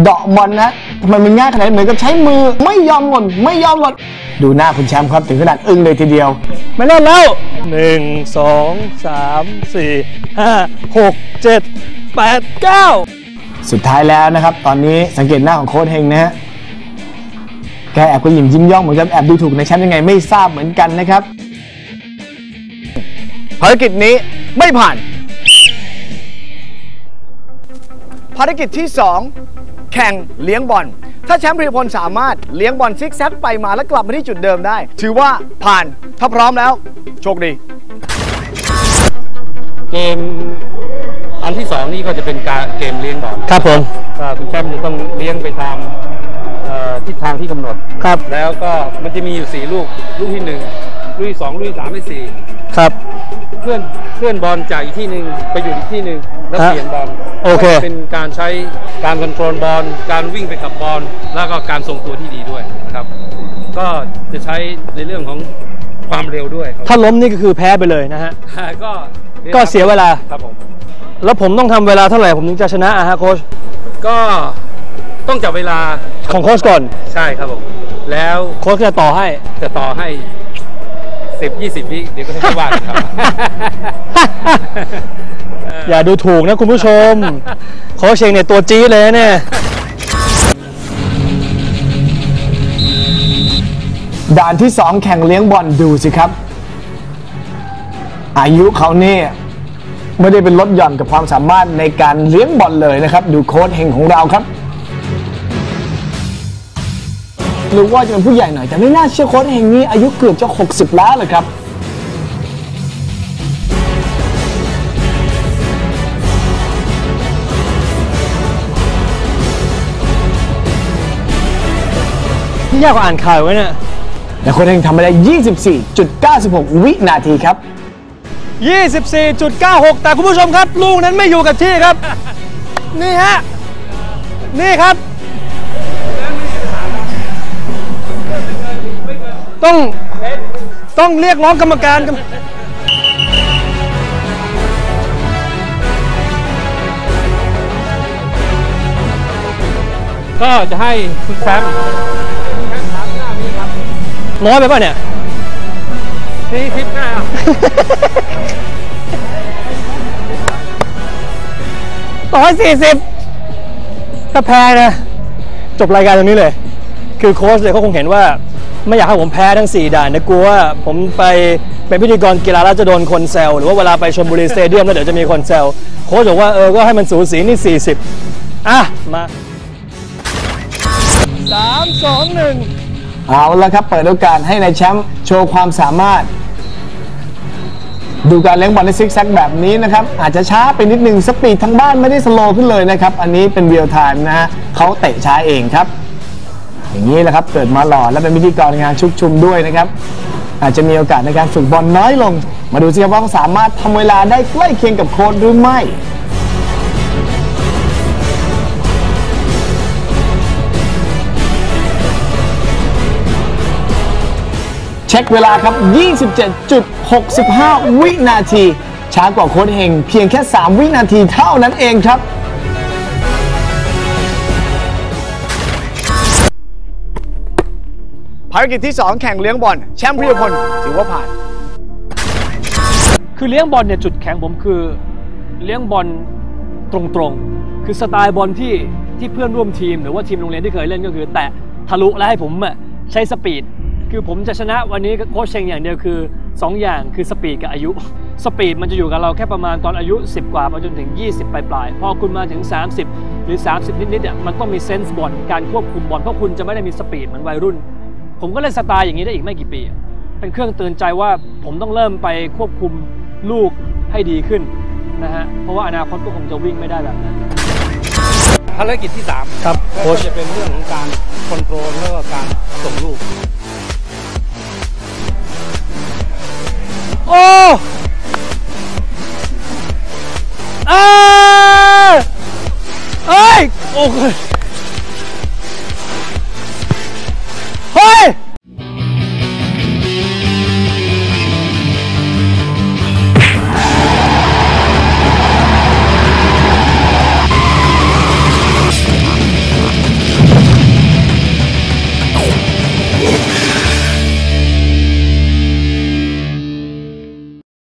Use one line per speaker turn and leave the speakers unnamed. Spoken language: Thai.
เดาะบอลนะทำไมมันง่ายขนาดนั้นเหมือนกับใช้มือไม่ยอมหล่นไม่ยอมหล่นดูหน้าคุณแชมป์ครับถึงขนาดอึ้งเลยทีเดียว
ไม่เล่นแล้วหนึ่งสองสามสี่ห้าหกเจ็ดแปดเก้า
สุดท้ายแล้วนะครับ ตอนนี้สังเกตหน้าของโค้ชเฮงนะฮะแกแอบก็ยิ้มยิ้มย่องเหมือนกับแอบดูถูกในแชมป์ยังไงไม่ทราบเหมือนกันนะครับ
ภารกิจนี้ไม่ผ่าน ภารกิจที่ 2 แข่งเลี้ยงบอล ถ้าแชมป์พริพลสามารถเลี้ยงบอลซิกแซกไปมาแล้วกลับมาที่จุดเดิมได้ ถือว่าผ่าน ถ้าพร้อมแล้ว โชคดี
เกมอันที่สองนี่ก็จะเป็นการเกมเลี้ยงบอล
ครับผม
ก็คุณแชมป์จะต้องเลี้ยงไปตามเอ่อทิศทางที่กำหนด
ครับ
แล้วก็มันจะมีอยู่สี่ลูก ลูกที่หนึ่งลูกที่สองลูกที่สามลูกที่สี่
ครับ
เพื่อนเพื่อนบอลจากอีกที่หนึ่งไปอยู่อีกที่หนึ่งแล้ว
ฮะ
เปลี่ยนบอล
โอเค
ก็เป็นการใช้การคอนโทรลบอลการวิ่งไปกับบอลแล้วก็การทรงตัวที่ดีด้วยนะครับ ก็จะใช้ในเรื่องของความเร็วด้วยครับ
ถ้าล้มนี่ก็คือแพ้ไปเลยนะฮะ
ก็
ก็เสียเวลา
ครับผม
แล้วผมต้องทำเวลาเท่าไหร่ผมถึงจะชนะอะฮะโค้ช
ก็ต้องจับเวลา
ของโค้ชก่อน
ใช่ครับผม แล้ว
โค้ชจะต่อให้
จะต่อให้ 10 20วิเดี๋ยวก็ให้ว่ากันครับ
อย่าดูถูกนะคุณผู้ชมโค้ชเองเนี่ยตัวจี๊ดเลยนะเนี่ย
ด่านที่2แข่งเลี้ยงบอลดูสิครับ อายุเขาเนี่ยไม่ได้เป็นลดหย่อนกับความสามารถในการเลี้ยงบอลเลยนะครับ ดูโค้ชเฮงของเราครับ รือว่าจะเป็นผู้ใหญ่หน่อย แต่ไม่น่าเชื่อโค้ชเฮงนี่อายุเกือบจะ 60 แล้วเลยครับ
ที่ยากกว่าอ่านข่าวไว้เนี่ย
และโค้ชเฮงทำไปได้ 24.96 วินาทีครับ
24.96 แต่คุณผู้ชมครับ ลูกนั้นไม่อยู่กับที่ครับ นี่ฮะ นี่ครับ ต้องต้องเรียกร้องกรรมการกัน
ก็จะให้คุณแชมป์
น้อยไปป่ะเนี่ย
นี่ทิปหน้า
ต่อให้สี่สิบถ้าแพ้นะ จบรายการตรงนี้เลย คือโค้ชเลยเขาคงเห็นว่า ไม่อยากให้ผมแพ้ทั้ง 4 ด่านนะกลัวว่าผมไปเป็นพิธีกรกีฬาแล้วจะโดนคนแซวหรือว่าเวลาไปชมบุรีสเตเดียมแล้วเดี๋ยวจะมีคนแซวโค้ชบอกว่าเออก็ให้มันสูสีนี่ 40 อะ มา 3 2 1
เอาละครับ เปิดโอกาสให้ในายแชมป์โชว์ความสามารถ ดูการเลี้ยงบอลในซิกแซกแบบนี้นะครับ อาจจะช้าไปนิดนึงสปีดทั้งบ้านไม่ได้สโลว์ขึ้นเลยนะครับ อันนี้เป็นเรียลไทม์นะฮะเขาเตะช้าเองครับ อย่างนี้แหละครับเกิดมาหล่อและเป็นพิธีกรงานชุกชุมด้วยนะครับ อาจจะมีโอกาสในการฝึกบอลน้อยลง มาดูสิครับว่าเขาสามารถทำเวลาได้ใกล้เคียงกับโค้ดหรือไม่เช็คเวลาครับ 27.65 วินาที ช้ากว่าโค้ดเฮงเพียงแค่ 3 วินาทีเท่านั้นเองครับา
รกิจที่ 2 แข่งเลี้ยงบอลแชมป์พริพลถือว่าผ่าน
คือเลี้ยงบอลเนี่ยจุดแข็งผมคือเลี้ยงบอลตรงๆ คือสไตล์บอลที่ที่เพื่อนร่วมทีม หรือว่าทีมโรงเรียนที่เคยเล่นก็คือ แตะทะลุแล้วให้ผมใช้สปีด คือผมจะชนะวันนี้โค้ชเชงอย่างเดียวคือ 2 อย่างคือสปีดกับอายุ สปีดมันจะอยู่กับเราแค่ประมาณตอนอายุ 10 กว่ามาจนถึง 20 ปลายๆพอคุณมาถึง 30 หรือ 30 นิดๆเนี่ยมันต้องมีเซนส์บอลการควบคุมบอลเพราะคุณจะไม่ได้มีสปีดเหมือนวัยรุ่น ผมก็เล่นสไตล์อย่างนี้ได้อีกไม่กี่ปีอะเป็นเครื่องเตือนใจว่าผมต้องเริ่มไปควบคุมลูกให้ดีขึ้นนะฮะ เพราะว่าอนาคตก็คงจะวิ่งไม่ได้แบบนั้น
ภารกิจที่ 3
ครับ
ก็
โค้ช
จะเป็นเรื่องของการคอนโทรลแล้วก็การส่งลูก
โอ้อาเอ้ย โอ้ย